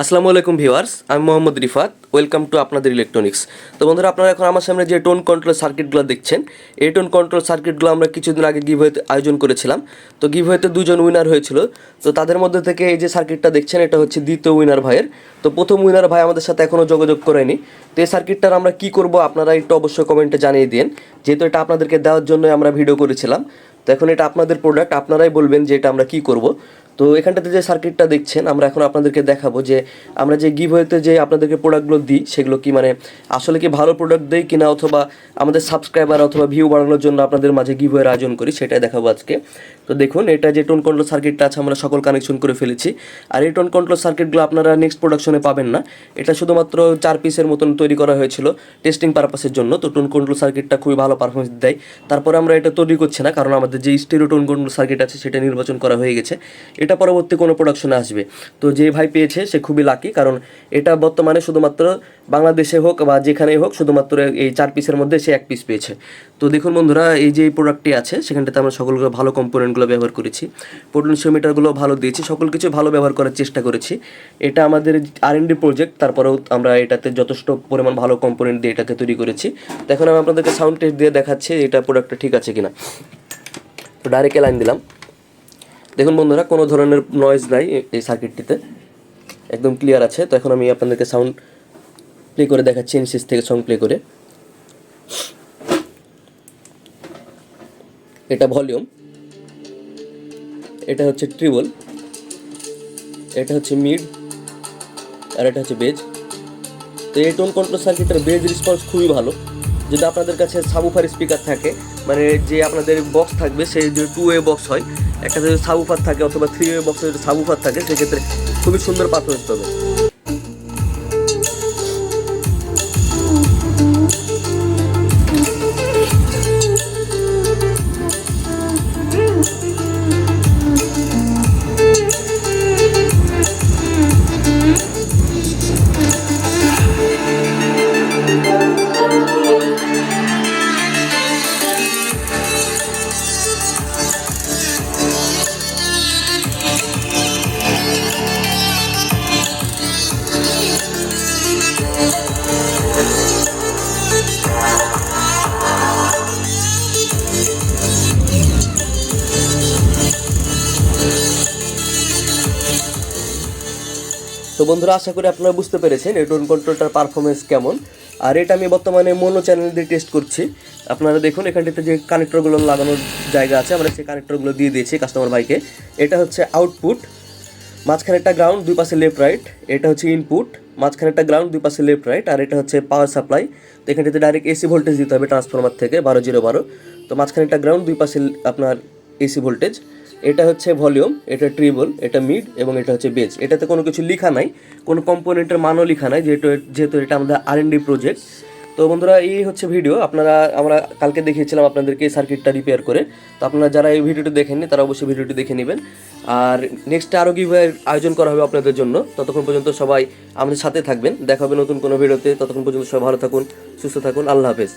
আসসালামু আলাইকুম ভিউয়ার্স, আমি মোহাম্মদ রিফাত, ওয়েলকাম টু আপনাদের ইলেকট্রনিক্স। তো বন্ধুরা, আপনারা এখন আমার সামনে যে টোন কন্ট্রোল সার্কিটগুলো দেখছেন, এই টোন কন্ট্রোল সার্কিটগুলো আমরা কিছুদিন আগে গিভওয়েতে আয়োজন করেছিলাম। তো গিভওয়েতে দুজন উইনার হয়েছিল। তো তাদের মধ্যে থেকে এই যে সার্কিটটা দেখছেন, এটা হচ্ছে দ্বিতীয় উইনার ভাইয়ের। তো প্রথম উইনার ভাই আমাদের সাথে এখনও যোগাযোগ করেনি। তো এই সার্কিটটার আমরা কি করব, আপনারা একটু অবশ্যই কমেন্টে জানিয়ে দিন যেহেতু এটা আপনাদেরকে দেওয়ার জন্যই আমরা ভিডিও করেছিলাম। তো এখন এটা আপনাদের প্রোডাক্ট আপনারাই বলবেন যে এটা আমরা কি করব। তো এখানটাতে যে সার্কিটটা দেখছেন, আমরা এখন আপনাদেরকে দেখাবো যে আমরা যে গিভ হয়েতে যে আপনাদেরকে প্রোডাক্টগুলো দিই, সেগুলো কি মানে আসলে কি ভালো প্রোডাক্ট দেয় কিনা অথবা আমাদের সাবস্ক্রাইবার অথবা ভিউ বাড়ানোর জন্য আপনাদের মাঝে গিভ হয়ের আয়োজন করি, সেটাই দেখাবো আজকে। তো দেখুন, এটা যে টোন কন্ট্রোল সার্কিটটা আছে, আমরা সকল কানেকশন করে ফেলেছি। আর এই টোন কন্ট্রোল সার্কিটগুলো আপনারা নেক্সট প্রোডাকশনে পাবেন না। এটা শুধুমাত্র চার পিসের মতন তৈরি করা হয়েছিল টেস্টিং পারপাসের জন্য। তো টোন কন্ট্রোল সার্কিটটা খুবই ভালো পারফরমেন্স দেয়। তারপরে আমরা এটা তৈরি করছি না, কারণ আমাদের যে স্টেরিও টোন কন্ট্রোল সার্কিট আছে, সেটা নির্বাচন করা হয়ে গেছে। এটা পরবর্তী কোনো প্রোডাকশনে আসবে। তো যে ভাই পেয়েছে, সে খুবই লাকি কারণ এটা বর্তমানে শুধুমাত্র বাংলাদেশে হোক বা যেখানেই হোক, শুধুমাত্র এই চার পিসের মধ্যে সে এক পিস পেয়েছে। তো দেখুন বন্ধুরা, এই যে প্রোডাক্টটি আছে, সেখানটাতে আমরা সকলগুলো ভালো কম্পোনেন্টগুলো ব্যবহার করেছি। পোটেনশিওমিটারগুলো ভালো দিয়েছি। সকল কিছু ভালো ব্যবহার করার চেষ্টা করেছি। এটা আমাদের আর এন ডি প্রজেক্ট তারপরেও আমরা এটাতে যথেষ্ট পরিমাণ ভালো কম্পোনেন্ট দিয়ে এটাকে তৈরি করেছি। তো এখন আমি আপনাদেরকে সাউন্ড টেস্ট দিয়ে দেখাচ্ছি এটা প্রোডাক্টটা ঠিক আছে কিনা। তো ডাইরেক্ট লাইন দিলাম। দেখুন বন্ধুরা, কোনো ধরনের নয়েজ নাই এই সার্কিটটিতে একদম ক্লিয়ার আছে। তো এখন আমি আপনাদেরকে সাউন্ড প্লে করে দেখাচ্ছি এনসিস থেকে সং প্লে করে। এটা ভলিউম এটা হচ্ছে ট্রিবল এটা হচ্ছে মিড আর এটা হচ্ছে বেজ তো এই টোন কন্ট্রোল সার্কিটের বেজ রেসপন্স খুবই ভালো। যদি আপনাদের কাছে সাবুফার স্পিকার থাকে মানে যে আপনাদের বক্স থাকবে সেই যে টু ওয়ে বক্স হয়, একটা যদি সাবুফার থাকে অথবা থ্রি ওয়ে বক্সের যদি সাবুফার থাকে, সেক্ষেত্রে খুবই সুন্দর পারফরমেন্স পাবে তো বন্ধুরা, আশা করি আপনারা বুঝতে পেরেছেন এই টোন কন্ট্রোলটার পারফরমেন্স কেমন। আর এটা আমি বর্তমানে মনো চ্যানেল দিয়ে টেস্ট করছি। আপনারা দেখুন, এখানটিতে যে কানেক্টরগুলো লাগানোর জায়গা আছে, আমরা সেই কানেক্টরগুলো দিয়ে দিয়েছি কাস্টমার ভাইকে এটা হচ্ছে আউটপুট মাঝখানে একটা গ্রাউন্ড দুই পাশে লেফট রাইট এটা হচ্ছে ইনপুট মাঝখানে একটা গ্রাউন্ড দুই পাশে লেফট রাইট আর এটা হচ্ছে পাওয়ার সাপ্লাই তো এখানটাতে ডাইরেক্ট এসি ভোল্টেজ দিতে হবে ট্রান্সফরমার থেকে, বারো জিরো বারো। তো মাঝখানে একটা গ্রাউন্ড দুই পাশে আপনার এসি ভোল্টেজ এটা হচ্ছে ভলিউম, এটা ট্রিবল, এটা মিড এবং এটা হচ্ছে বেজ। এটাতে কোনো কিছু লেখা নাই, কোনো কম্পোনেন্টের মানও লেখা নাই, যেহেতু যেহেতু এটা আমাদের আর প্রজেক্ট তো বন্ধুরা, এই হচ্ছে ভিডিও। আপনারা, আমরা কালকে দেখিয়েছিলাম আপনাদেরকে এই সার্কিটটা রিপেয়ার করে। তো আপনারা যারা এই ভিডিওটি দেখেননি, তারা অবশ্যই ভিডিওটি দেখে নেবেন। আর নেক্সট আরও কীভাবে আয়োজন করা হবে আপনাদের জন্য। ততক্ষণ পর্যন্ত সবাই আমাদের সাথে থাকবেন। দেখা হবে নতুন কোনো ভিডিওতে। ততক্ষণ পর্যন্ত সবাই ভালো থাকুন, সুস্থ থাকুন। আল্লাহ হাফেজ।